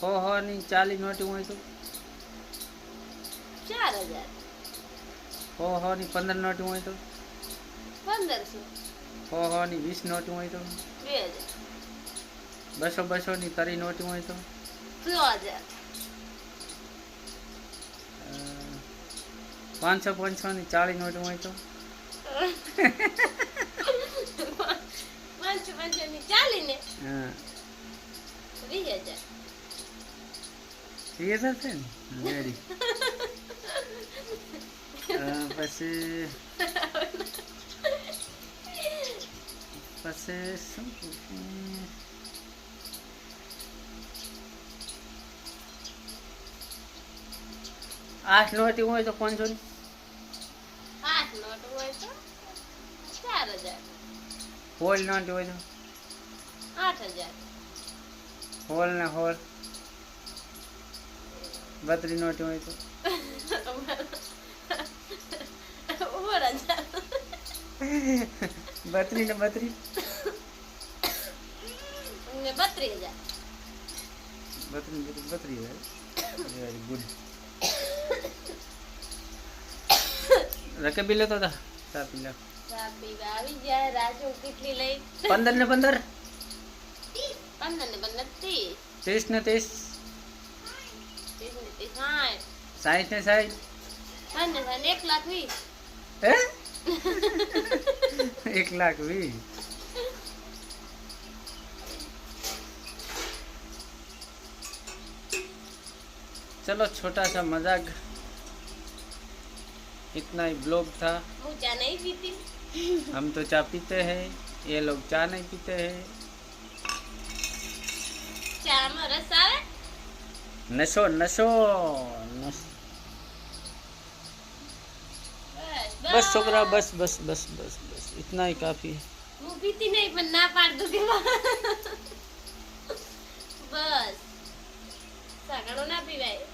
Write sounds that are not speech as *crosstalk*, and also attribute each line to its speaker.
Speaker 1: હો હો ની ચાલી નોટી હોય તો?
Speaker 2: ચાર હજાર.
Speaker 1: હો હો ની પંદર નોટી હોય તો?
Speaker 2: પંદરસો.
Speaker 1: હો હો ની વીસ નોટી હોય તો?
Speaker 2: બે હજાર.
Speaker 1: બસો બસો ની તરી નોટી હોય તો?
Speaker 2: છ હજાર.
Speaker 1: પાંચસો પાંચસો ની ચાળી નોટી હોય તો?
Speaker 2: પાંચસો પાંચસો ની ચાલી ને?
Speaker 1: હા.
Speaker 2: વીસ હજાર.
Speaker 1: એ થશે ને વેરી પછી પછી શું? આઠ નોટી હોય તો પાંચસો ની
Speaker 2: આઠ નોટ હોય તો ચાર હજાર
Speaker 1: હોલ નોટ હોય તો
Speaker 2: આઠ હજાર
Speaker 1: હોલ ને હોલ બત્રી નોટ હોય તો. બત્રી ને બત્રી
Speaker 2: બત્રી હજાર.
Speaker 1: બત્રી બત્રી હજાર. ગુડ. રકે પી લેતો હતા ચા પી લે.
Speaker 2: ચા પીવા આવી જાય રાજુ કેટલી લઈ?
Speaker 1: 15 ને 15
Speaker 2: 15 ને 15
Speaker 1: 30 ને 30
Speaker 2: સાઈઠ ને સાઈઠ. *laughs* એક લાખ વીસ
Speaker 1: હે? એક લાખ વીસ. चलो छोटा सा मज़ाक इतना ही ब्लॉग था
Speaker 2: वो चाय नहीं पीती
Speaker 1: हम तो चाय पीते हैं ये लोग चाय नहीं पीते हैं
Speaker 2: चाय में रस
Speaker 1: आवे નશો નશો
Speaker 2: બસ
Speaker 1: છોકરા, બસ બસ બસ બસ બસ. इतना ही काफी है
Speaker 2: હું પીતી નહીં, પણ ના પાડ દો કે બસ. સગડો ના પીવાય.